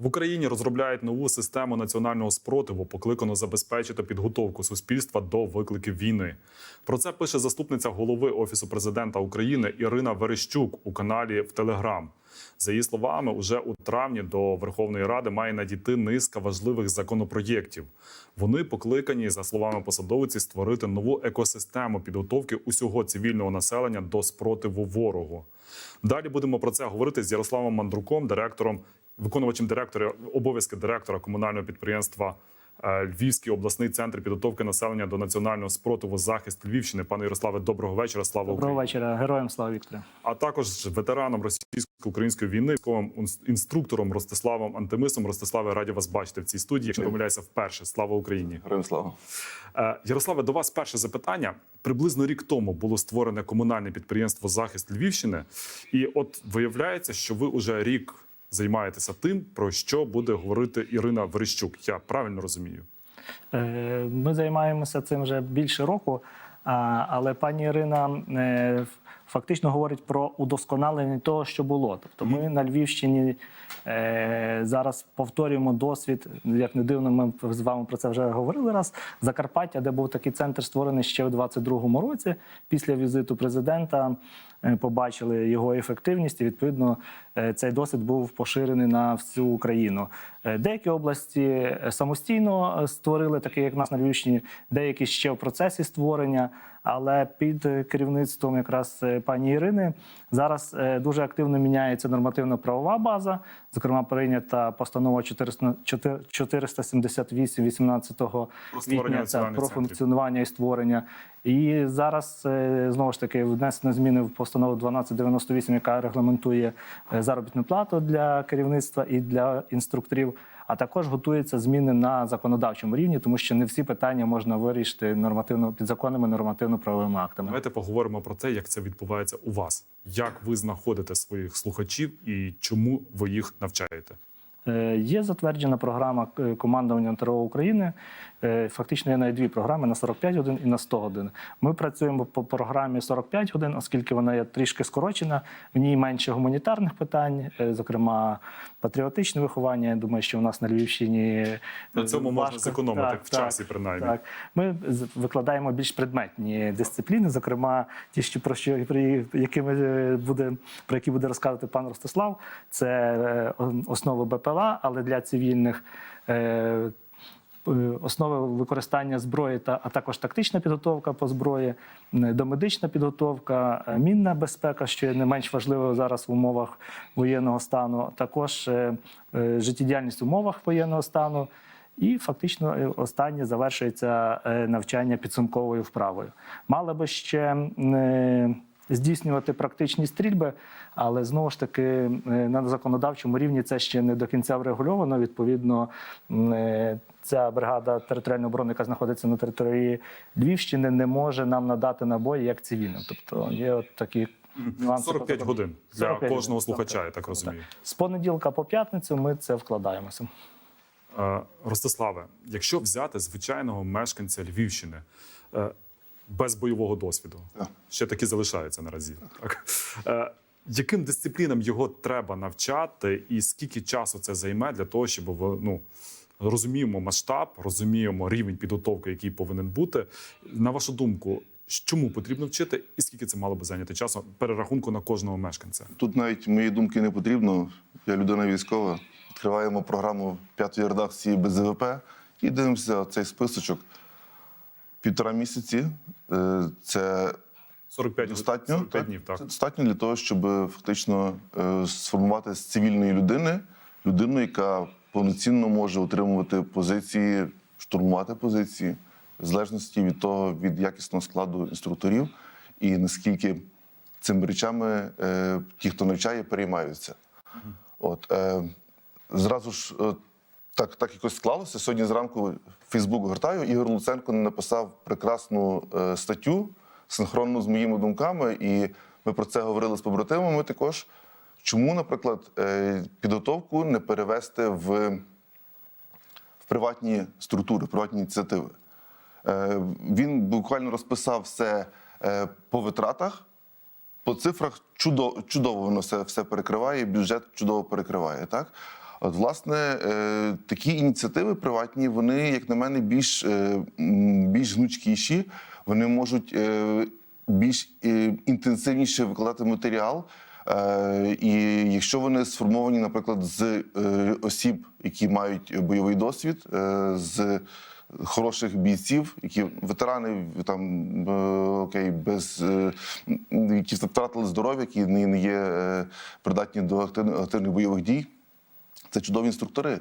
В Україні розробляють нову систему національного спротиву, покликану забезпечити підготовку суспільства до викликів війни. Про це пише заступниця голови офісу президента України Ірина Верещук у каналі в Телеграм. За її словами, уже у травні до Верховної Ради має надійти низка важливих законопроєктів. Вони покликані, за словами посадовиці, створити нову екосистему підготовки усього цивільного населення до спротиву ворогу. Далі будемо про це говорити з Ярославом Мандруком, директором, виконувачем директора обов'язки директора комунального підприємства е, Львівський обласний центр підготовки населення до національного спротиву захист Львівщини. Пане Ярославе, доброго вечора. Слава Доброго Україні! вечора, героям слава Вікторе. а також ветераном російсько-української війни, військовим інструктором Ростиславом Антимисом. Ростиславе, раді вас бачити в цій студії. Якщо помиляюся, вперше. Слава Україні! Героям слава. Е, Ярославе, до вас перше запитання. Приблизно рік тому було створене комунальне підприємство Захист Львівщини, і от виявляється, що ви уже рік займаєтеся тим, про що буде говорити Ірина Верещук. Я правильно розумію? Е, Ми займаємося цим вже більше року, але пані Ірина е, фактично говорить про удосконалення того, що було. Тобто ми на Львівщині е, зараз повторюємо досвід. Як не дивно, ми з вами про це вже говорили раз. Закарпаття, де був такий центр створений ще у 22-му році. Після візиту президента побачили його ефективність, і відповідно е, цей досвід був поширений на всю Україну. Е, Деякі області е, самостійно е, створили, такі як нас на Львівщині, деякі ще в процесі створення. Але під е, керівництвом якраз е, пані Ірини зараз е, дуже активно міняється нормативно-правова база. Зокрема, прийнята постанова 478 18 створення квітня національних про функціонування і створення. І зараз е, знову ж таки внесено зміни в постанову 1298, яка регламентує е, заробітну плату для керівництва і для інструкторів. А також готуються зміни на законодавчому рівні, тому що не всі питання можна вирішити нормативно підзаконними нормативно-правовими актами. Давайте поговоримо про те, як це відбувається у вас. Як ви знаходите своїх слухачів і чому ви їх навчаєте? Е, Є затверджена програма е, командування НТРО України. Е, Фактично є навіть дві програми на 45 годин і на 100 годин. Ми працюємо по програмі 45 годин, оскільки вона є трішки скорочена. В ній менше гуманітарних питань, зокрема патріотичне виховання. Я думаю, що в нас на Львівщині На цьому можна зекономити Так, в так, часі, принаймні. Так, ми викладаємо більш предметні дисципліни, зокрема, ті, що про що при якими е, буде про які буде розказувати пан Ростислав. Це е, основи БПЛА, але для цивільних. Е, Основи використання зброї та а також тактична підготовка по зброї, домедична підготовка, е, мінна безпека, що є не менш важливо зараз в умовах воєнного стану, також е, життєдіяльність в умовах воєнного стану. І фактично останнє завершується навчання підсумковою вправою. Мали би ще здійснювати практичні стрільби, але знову ж таки е, на законодавчому рівні це ще не до кінця врегульовано. Відповідно, е, ця бригада територіальної оборони, яка знаходиться на території Львівщини, не може нам надати набої як цивільним. Тобто є от такі нюанси. 45 годин для 45 кожного годин, слухача, я так розумію. З понеділка по п'ятницю ми це вкладаємося. Е, Ростиславе, якщо взяти звичайного мешканця Львівщини без бойового досвіду, Так. ще такі залишаються наразі. Так? Е, Яким дисциплінам його треба навчати, і скільки часу це займе для того, щоб ну розуміємо масштаб, розуміємо рівень підготовки, який повинен бути. На вашу думку, чому потрібно вчити, і скільки це мало би зайняти часу перерахунку на кожного мешканця? Тут навіть моєї думки не потрібно. Я людина військова. Відкриваємо програму п'ятої редакції БЗВП і дивимося цей списочок. Півтора місяці. Е, Це 45, достатньо, 45 днів, так. Це достатньо для того, щоб фактично е, сформувати з цивільної людини людину, яка повноцінно може отримувати позиції, штурмувати позиції, в залежності від того, від якісного складу інструкторів і наскільки цими речами е, ті, хто навчає, переймаються. От, е, зразу ж е, так, так якось склалося. Сьогодні зранку Фейсбук гортаю. Ігор Луценко написав прекрасну е, статтю синхронно з моїми думками, і ми про це говорили з побратимами також. Чому, наприклад, е, підготовку не перевести в, в приватні структури, в приватні ініціативи? Е, він буквально розписав все по витратах, по цифрах чудово воно все, все перекриває, бюджет чудово перекриває. Так? От, власне, е, такі ініціативи приватні, вони, як на мене, більш, е, більш гнучкіші, вони можуть е, більш інтенсивніше викладати матеріал. І якщо вони сформовані, наприклад, з осіб, які мають бойовий досвід, з хороших бійців, які ветерани там окей, без які втратили здоров'я, які не є придатні до активних бойових дій. Це чудові інструктори.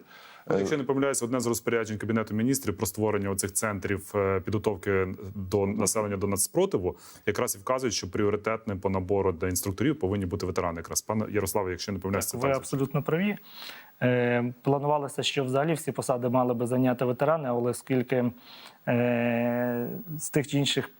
Ну, Якщо не помиляюсь, одне з розпоряджень кабінету міністрів про створення оцих центрів е, підготовки до населення до нацспротиву якраз і вказують, що пріоритетним по набору для інструкторів повинні бути ветерани. Якраз пане Ярославе, якщо не помиляюсь, це Ви так. абсолютно праві. Е, планувалося, що взагалі всі посади мали би зайняти ветерани, але оскільки е, з тих чи інших е,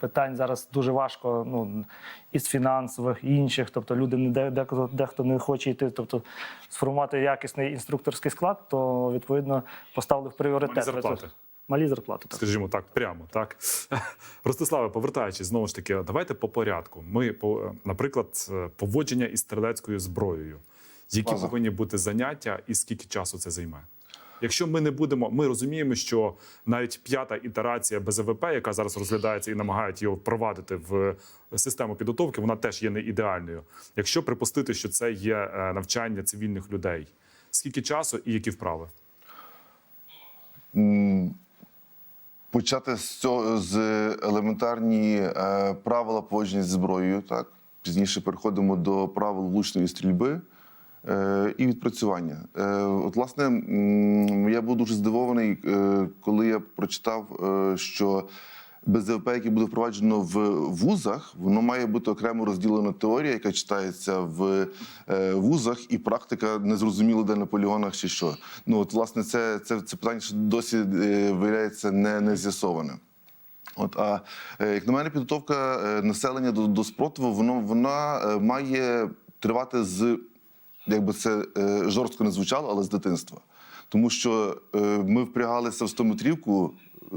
питань зараз дуже важко, ну із фінансових і інших, тобто люди не де- дехто, дехто не хоче йти, тобто сформувати якісний інструкторський склад, то відповідно поставили в пріоритет. Малі зарплати. Малі зарплати. Так. Скажімо так, прямо так. Ростиславе, повертаючись знову ж таки, давайте по порядку. Ми по наприклад, поводження із стрілецькою зброєю. Які База. повинні бути заняття, і скільки часу це займе? Якщо ми не будемо, ми розуміємо, що навіть п'ята ітерація БЗВП, яка зараз розглядається і намагають його впровадити в систему підготовки, вона теж є не ідеальною. Якщо припустити, що це є е, навчання цивільних людей, скільки часу і які вправи? Почати з цього з елементарні е, правила поводження зі зброєю. Так пізніше переходимо до правил влучної стрільби і відпрацювання. Е, от, власне, я був дуже здивований, е, коли я прочитав, е, що БЗВП, яке буде впроваджено в вузах, воно має бути окремо розділена теорія, яка читається в е, вузах, і практика незрозуміло, де на полігонах чи що. Ну от власне, це, це, це питання, що досі е, виявляється не, не з'ясоване. От, а е, як на мене, підготовка е, населення до, до спротиву, воно вона е, має тривати з, як би це е, жорстко не звучало, але з дитинства. Тому що е, ми впрягалися в 100-метрівку, е,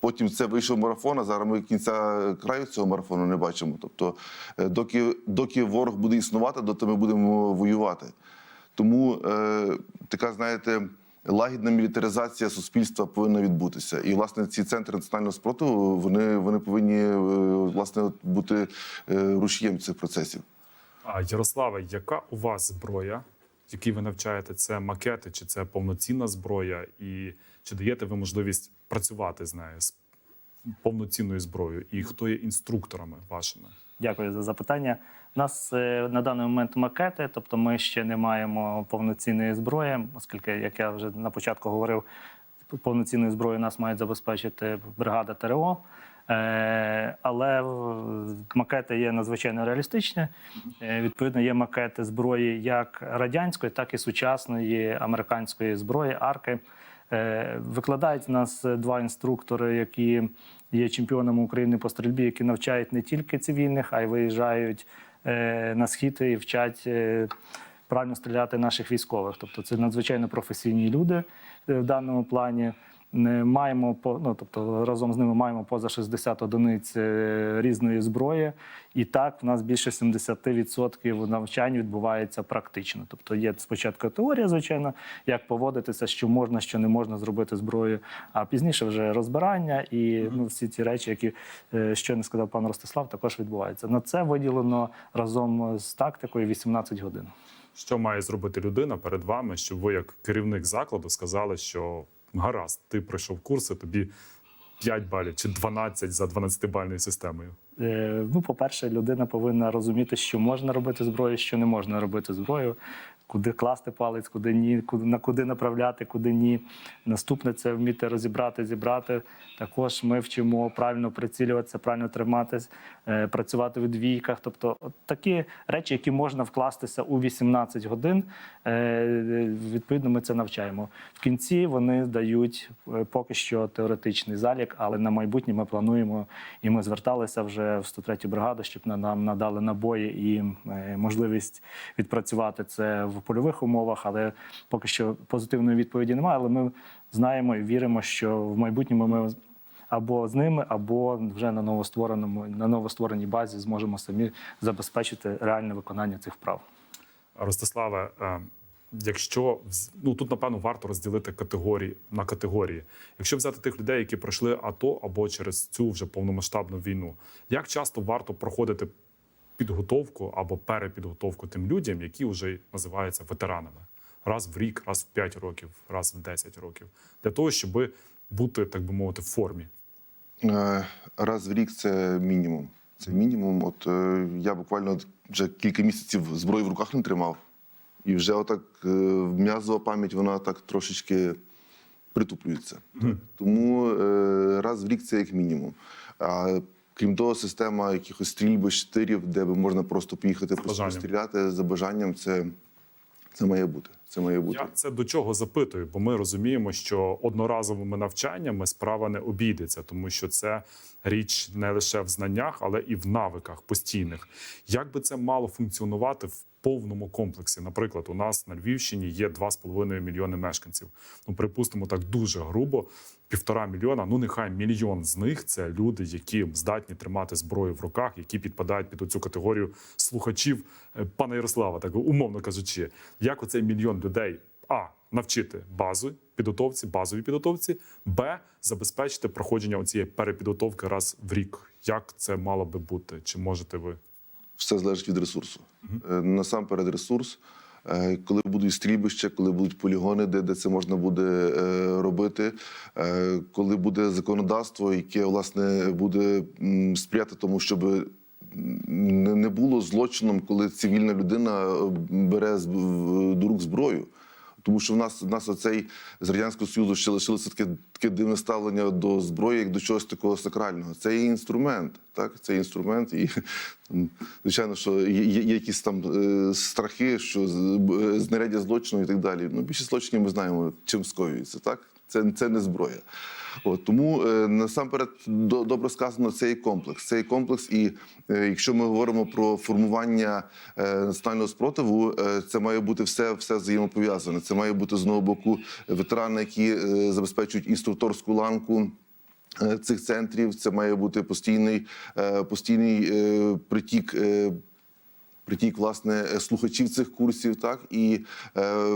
потім це вийшов марафон, а зараз ми кінця краю цього марафону не бачимо. Тобто, доки, доки ворог буде існувати, доти ми будемо воювати. Тому е, така, знаєте, лагідна мілітаризація суспільства повинна відбутися. І, власне, ці центри національного спротиву вони, вони повинні власне бути рушієм цих процесів. А Ярославе, яка у вас зброя, які ви навчаєте? Це макети, чи це повноцінна зброя, і чи даєте ви можливість працювати з нею з повноцінною зброєю? І хто є інструкторами вашими? Дякую за запитання. У нас е, на даний момент макети, тобто ми ще не маємо повноцінної зброї, оскільки, як я вже на початку говорив, повноцінною зброєю нас мають забезпечити бригада ТРО. Е, Але макети є надзвичайно реалістичні. Е, Відповідно, є макети зброї як радянської, так і сучасної американської зброї, арки. Е, Викладають в нас два інструктори, які є чемпіонами України по стрільбі, які навчають не тільки цивільних, а й виїжджають на схід і вчать правильно стріляти наших військових. Тобто це надзвичайно професійні люди в даному плані. Не маємо ну, тобто разом з ними маємо поза 60 одиниць е, різної зброї, і так в нас більше 70% навчань відбувається практично. Тобто є спочатку теорія, звичайно, як поводитися, що можна, що не можна зробити зброєю, а пізніше вже розбирання і ну, всі ті речі, які е, щойно сказав пан Ростислав, також відбуваються. На це виділено разом з тактикою 18 годин. Що має зробити людина перед вами, щоб ви, як керівник закладу, сказали, що гаразд, ти пройшов курси, тобі 5 балів чи 12 за 12-бальною системою? Е, Ну, по-перше, людина повинна розуміти, що можна робити зброю, що не можна робити зброю, куди класти палець, куди ні, куди на куди направляти, куди ні. Наступне це вміти розібрати, зібрати. Також ми вчимо правильно прицілюватися, правильно триматись, е, працювати в двійках. Тобто, от такі речі, які можна вкластися у 18 годин. е, Відповідно, ми це навчаємо. В кінці вони дають е, поки що теоретичний залік, але на майбутнє ми плануємо і ми зверталися вже в 103-ю бригаду, щоб на- нам надали набої і можливість відпрацювати це в польових умовах. Але поки що позитивної відповіді немає. Але ми знаємо і віримо, що в майбутньому ми або з ними, або вже на новоствореному на новоствореній базі зможемо самі забезпечити реальне виконання цих вправ. Ростиславе, е, якщо ну тут напевно варто розділити категорії на категорії. Якщо взяти тих людей, які пройшли АТО або через цю вже повномасштабну війну, як часто варто проходити підготовку або перепідготовку тим людям, які вже називаються ветеранами, раз в рік, раз в 5 років, раз в 10 років, для того, щоб бути, так би мовити, в формі. Е, Раз в рік це мінімум. Це мінімум. От е, я буквально вже кілька місяців зброї в руках не тримав. І вже отак е, м'язова пам'ять, вона так трошечки притуплюється. Тому е, раз в рік це як мінімум. А крім того, система якихось стрільби, штирів, де би можна просто поїхати постріляти за бажанням, це, це має бути. Це має бути. Я це до чого запитую, бо ми розуміємо, що одноразовими навчаннями справа не обійдеться, тому що це річ не лише в знаннях, але і в навиках постійних. Як би це мало функціонувати в повному комплексі? Наприклад, у нас на Львівщині є 2,5 мільйони мешканців. Ну, припустимо, так дуже грубо. Півтора мільйона, ну нехай мільйон з них це люди, які здатні тримати зброю в руках, які підпадають під цю категорію слухачів е, пана Ярослава, так умовно кажучи, як оцей мільйон людей а навчити базу підготовці, базовій підготовці, б забезпечити проходження цієї перепідготовки раз в рік. Як це мало би бути? Чи можете ви? все залежить від ресурсу. Е, Насамперед, ресурс. Е, Коли будуть стрільбища, коли будуть полігони, де, де це можна буде е, робити, коли буде законодавство, яке власне буде сприяти тому, щоб не було злочином, коли цивільна людина е, бере до рук зброю. Тому що в нас, в нас оцей з Радянського Союзу ще лишилося таке, таке дивне ставлення до зброї, як до чогось такого сакрального. Це є інструмент, так? Це інструмент, і м, звичайно, що є, є якісь там е, страхи, що е, знаряддя злочину і так далі. Ну, більшість злочинів ми знаємо, чим скоюється, так? Це, це не зброя. От, тому е, насамперед до, добре сказано, це є комплекс. Це є комплекс, і е, якщо ми говоримо про формування е, національного спротиву, це має бути все, все взаємопов'язане. Це має бути з одного боку ветерани, які забезпечують інструкторську ланку. Цих центрів це має бути постійний, постійний притік притік власне слухачів цих курсів, так і е,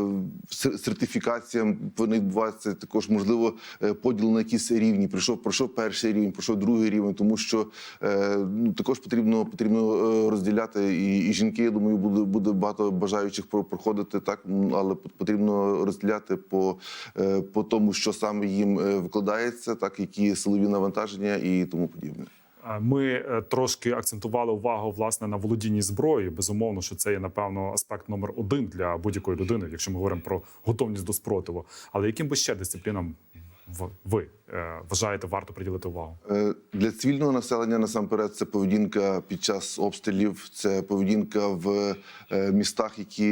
сер- сертифікація повинна відбуватися також, можливо, е, поділ на якісь рівні. Пройшов, пройшов перший рівень, пройшов другий рівень, тому що е, ну, також потрібно потрібно е, розділяти і, і жінки. Я думаю, буде буде багато бажаючих про- проходити так, але потрібно розділяти по, е, по тому, що саме їм викладається, так які силові навантаження і тому подібне. Ми е, трошки акцентували увагу власне на володінні зброї. Безумовно, що це є напевно аспект номер один для будь-якої людини, якщо ми говоримо про готовність до спротиву. Але яким би ще дисциплінам ви е, вважаєте варто приділити увагу? Е, Для цивільного населення насамперед це поведінка під час обстрілів, це поведінка в е, містах, які,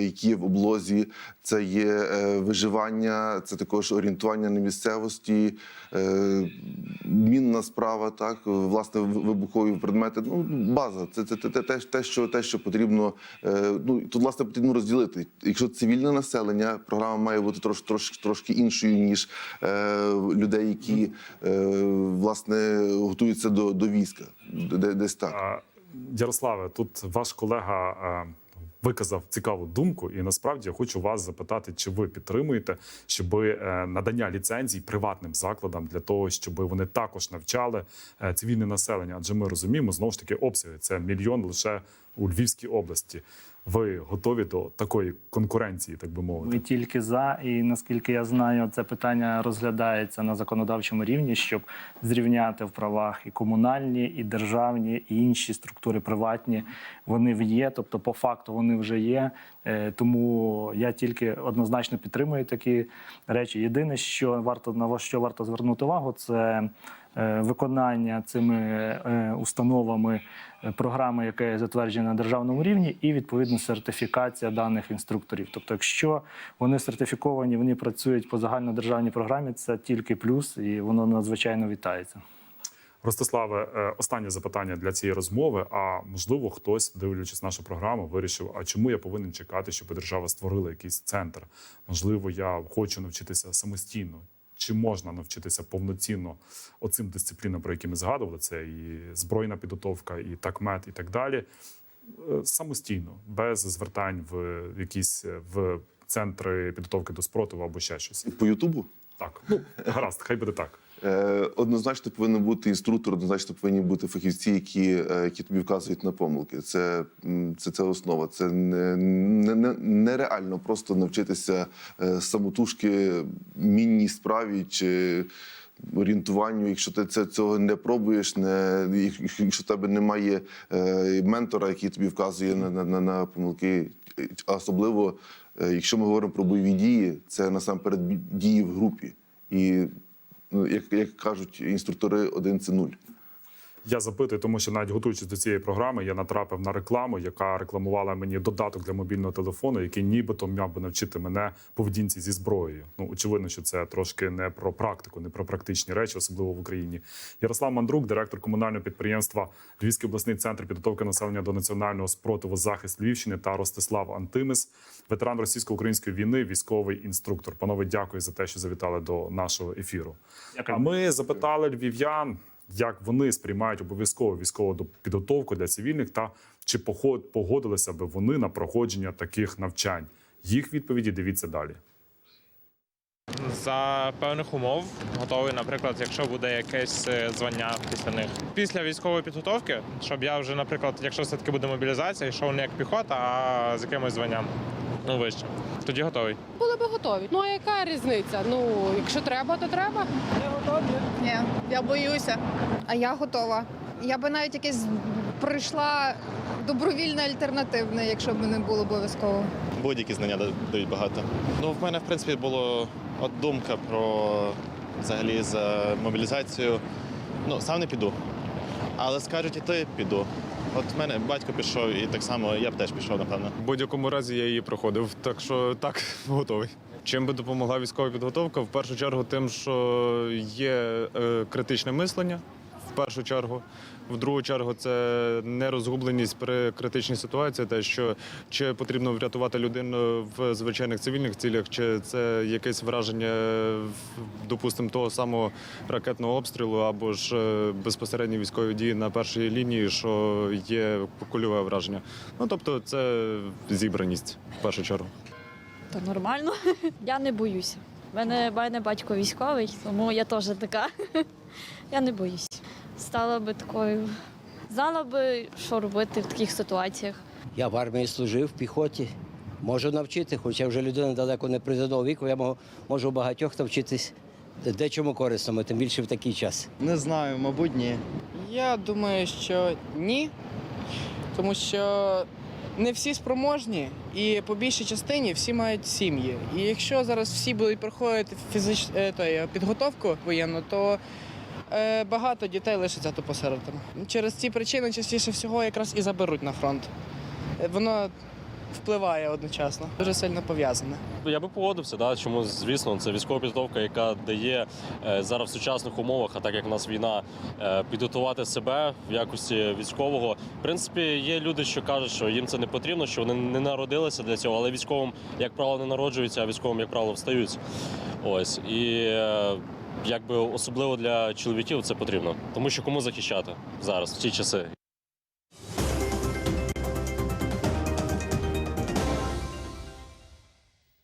які в облозі, це є виживання, це також орієнтування на місцевості, мінна справа, так власне вибухові предмети. Ну база, це, це, те, те, те, що те, що потрібно. Ну тут власне потрібно розділити. Якщо цивільне населення, програма має бути трош, трош, трошки іншою ніж людей, які е, власне готуються до, до війська, де, десь так. Е, Ярославе, тут ваш колега е, виказав цікаву думку, і насправді я хочу вас запитати, чи ви підтримуєте, щоб е, надання ліцензій приватним закладам для того, щоб вони також навчали е, цивільне населення? Адже ми розуміємо знову ж таки обсяги. Це мільйон лише у Львівській області. Ви готові до такої конкуренції, так би мовити? Ми тільки за, і наскільки я знаю, це питання розглядається на законодавчому рівні, щоб зрівняти в правах і комунальні, і державні, і інші структури приватні. Вони в є, тобто по факту вони вже є. Е, Тому я тільки однозначно підтримую такі речі. Єдине, що варто на що варто звернути увагу, це виконання цими е, установами е, програми, яка є затверджена на державному рівні, і відповідно сертифікація даних інструкторів. Тобто, якщо вони сертифіковані, вони працюють по загальнодержавній програмі, це тільки плюс, і воно надзвичайно вітається. Ростиславе, е, останнє запитання для цієї розмови. А можливо, хтось, дивлячись нашу програму, вирішив: а чому я повинен чекати, щоб держава створила якийсь центр? Можливо, я хочу навчитися самостійно. Чи можна навчитися повноцінно оцим дисциплінам, про які ми згадували? Це і збройна підготовка, і такмет, і так далі. е, самостійно, без звертань в якісь е, в центри підготовки до спротиву або ще щось. По Ютубу Так, ну гаразд, хай буде так. Е, Однозначно повинен бути інструктор, однозначно повинні бути фахівці, які, е, які тобі вказують на помилки. Це, це, це основа. Це не, не, не- нереально просто навчитися е, самотужки мінній справі чи орієнтуванню. Якщо ти це, цього не пробуєш, не, якщо в тебе немає ментора, який тобі вказує на, на, на, на помилки, особливо, якщо ми говоримо про бойові дії, це насамперед дії в групі. І як, як кажуть інструктори, один це нуль. Я запитую, тому що навіть готуючись до цієї програми, я натрапив на рекламу, яка рекламувала мені додаток для мобільного телефону, який нібито мав би навчити мене поведінці зі зброєю. Ну очевидно, що це трошки не про практику, не про практичні речі, особливо в Україні. Ярослав Мандрук, директор комунального підприємства Львівський обласний центр підготовки населення до національного спротиву захист Львівщини та Ростислав Антимис, ветеран російсько-української війни, військовий інструктор. Панове, дякую за те, що завітали до нашого ефіру. Дякую. А ми запитали львів'ян, як вони сприймають обов'язкову військову підготовку для цивільних, та чи погодилися би вони на проходження таких навчань. Їх відповіді дивіться далі. За певних умов готовий, наприклад, якщо буде якесь е, звання після них. Після військової підготовки, щоб я вже, наприклад, якщо все-таки буде мобілізація, йшов не як піхота, а з якимось званням. Ну, вище. Тоді готовий. Були би готові. Ну а яка різниця? Ну, якщо треба, то треба. Ні, я боюся. А я готова. Я би навіть якесь пройшла добровільне альтернативне, якщо б не було обов'язково. Будь-які знання дають багато. Ну, в мене, в принципі, була от думка про взагалі за мобілізацію. Ну, сам не піду. Але скажуть, іти піду. От в мене батько пішов, і так само я б теж пішов, напевно. В будь-якому разі я її проходив, так що так, готовий. Чим би допомогла військова підготовка? В першу чергу, тим, що є е, критичне мислення. Першу чергу, в другу чергу, це нерозгубленість при критичній ситуації, те, що чи потрібно врятувати людину в звичайних цивільних цілях, чи це якесь враження, допустимо, того самого ракетного обстрілу, або ж е, безпосередні військові дії на першій лінії, що є кульове враження. Ну тобто, це зібраність в першу чергу. То нормально. Я не боюся. У мене, мене батько військовий, тому я теж така. Я не боюсь. Стала би такою. Знала би, що робити в таких ситуаціях. Я в армії служив в піхоті. Можу навчити, хоча вже людина далеко не призовного віку, я можу, багатьох навчитись дечому корисному, тим більше в такий час. Не знаю, мабуть, ні. Я думаю, що ні, тому що не всі спроможні, і по більшій частині всі мають сім'ї. І якщо зараз всі будуть проходити фізич... е, е, підготовку воєнну, то багато дітей лишаться тупо сиротами. Через ці причини частіше всього якраз і заберуть на фронт. Е, Воно впливає одночасно, дуже сильно пов'язане. Я би погодився, да. чому звісно, це військова підготовка, яка дає е, зараз в сучасних умовах, а так як у нас війна, е, підготувати себе в якості військового. В принципі, є люди, що кажуть, що їм це не потрібно, що вони не народилися для цього, але військовим, як правило, не народжуються, а військовим, як правило, встають. Ось і. Якби особливо для чоловіків це потрібно, тому що кому захищати зараз в ці часи.